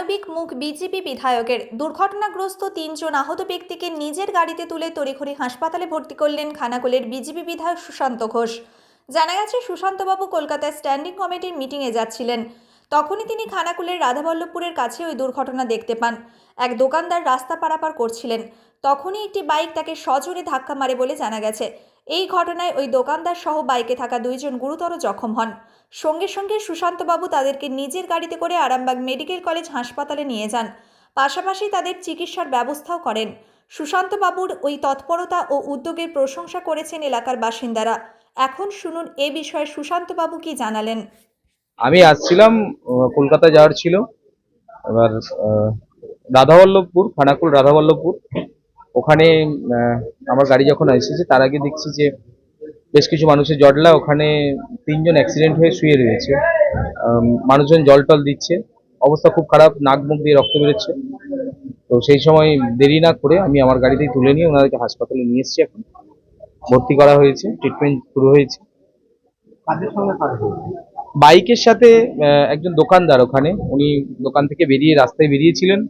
মানবিক মুখ বিজেপি বিধায়কের। দুর্ঘটনাগ্রস্ত তিনজন আহত ব্যক্তিকে নিজের গাড়িতে তুলে তড়িঘড়ি হাসপাতালে ভর্তি করলেন খানাকুলের বিজেপি বিধায়ক সুশান্ত ঘোষ। জানা গেছে, সুশান্তবাবু কলকাতায় স্ট্যান্ডিং কমিটির মিটিংয়ে যাচ্ছিলেন। তখনই তিনি খানাকুলের রাধাবল্লভপুরের কাছে ওই দুর্ঘটনা দেখতে পান। এক দোকানদার রাস্তা পারাপার করছিলেন। তখনই একটি বাইক তাকে সজোরে ধাক্কা মারে বলে জানা গেছে। এই ঘটনায় ওই দোকানদার সহ বাইকে থাকা দুইজন গুরুতর জখম হন। সঙ্গে সঙ্গে সুশান্তবাবু তাদেরকে নিজের গাড়িতে করে আরামবাগ মেডিকেল কলেজ হাসপাতালে নিয়ে যান। পাশাপাশি তাদের চিকিৎসার ব্যবস্থাও করেন। সুশান্তবাবুর ওই তৎপরতা ও উদ্যোগের প্রশংসা করেছেন এলাকার বাসিন্দারা। এখন শুনুন এ বিষয়ে সুশান্তবাবু কি জানালেন। আমি আসছিলাম কলকাতা যাওয়ার ছিল। এবার রাধাবল্লভপুর, খানাকুল রাধাবল্লভপুর। ওখানে আমার গাড়ি যখন এসেছে তার আগে দেখছি যে বেশ কিছু মানুষের জটলা ওখানে তিনজন অ্যাক্সিডেন্ট হয়ে শুয়ে রয়েছে। মানুষজন জল টল দিচ্ছে। অবস্থা খুব খারাপ নাক মুখ দিয়ে রক্ত বেরোচ্ছে। তো সেই সময় দেরি না করে আমি আমার গাড়িতেই তুলে নিয়ে ওনাদেরকে হাসপাতালে নিয়ে এসেছি এখন। ভর্তি করা হয়েছে ট্রিটমেন্ট শুরু হয়েছে। বাইকের সাথে একজন দোকানদার ওখানে। উনি দোকান থেকে বেরিয়ে রাস্তায় বেরিয়েছিলেন।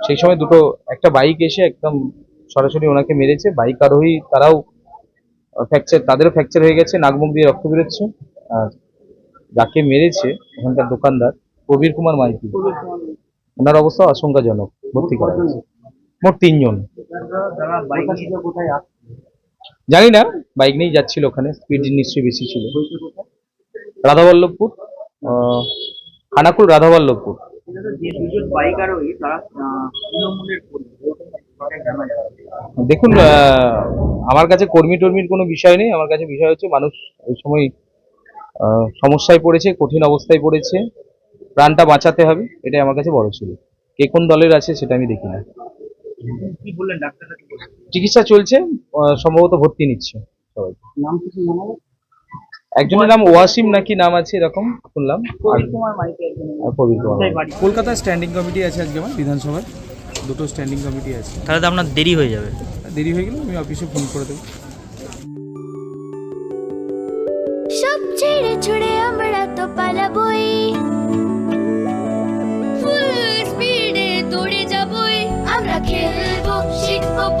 সেই সময় দুটো, একটা বাইক এসে একদম সরাসরি ওনাকে মেরেছে। বাইক আরোহী তারাও ফ্র্যাকচার তাদেরও ফ্র্যাকচার হয়ে গেছে নাকমুখ দিয়ে রক্ত বেরোচ্ছে। আর যাকে মেরেছে ওখানকার দোকানদার, প্রবীর কুমার মাইতি। ওনার অবস্থা আশঙ্কাজনক, ভর্তি করা হয়েছে। মোট তিনজন। জানি না বাইক নিয়েই যাচ্ছিল ওখানে স্পিড নিশ্চয়ই বেশি ছিল। রাধাবল্লভপুর খানাকুল রাধাবল্লভপুর। যে দুজন বাইক আরোহী তারা তৃণমূলের কর্মী। তাদের জানা যাচ্ছে দেখুন আমার কাছে কর্মী টর্মীর কোনো বিষয় নেই। আমার কাছে বিষয় হচ্ছে মানুষ ওই সময় সমস্যায় পড়েছে কঠিন অবস্থায় পড়েছে। প্রাণটা বাঁচাতে হবে এটাই আমার কাছে বড় ছিল। কে কোন দলের আছে সেটা আমি দেখি না। চিকিৎসা চলছে সম্ভবত ভর্তি নিচ্ছে সবাই। নাম কিছু জানাব একজনের নাম ওয়াসিম নাকি নাম আছে এরকম? শুনলাম। কুমার কলকাতায় স্ট্যান্ডিং কমিটি আছে আজকে আমার বিধানসভার। দুটো স্ট্যান্ডিং কমিটি আছে। তাহলে তো আপনার দেরি হয়ে যাবে। দেরি হয়ে গেলে আমি অফিসে ফোন করে দেবো। সব ছেড়ে ছুড়ে আমরা তো পালাবই। ফুল স্পিডে দৌড়ে যাবই। আমরা খেলব শিখব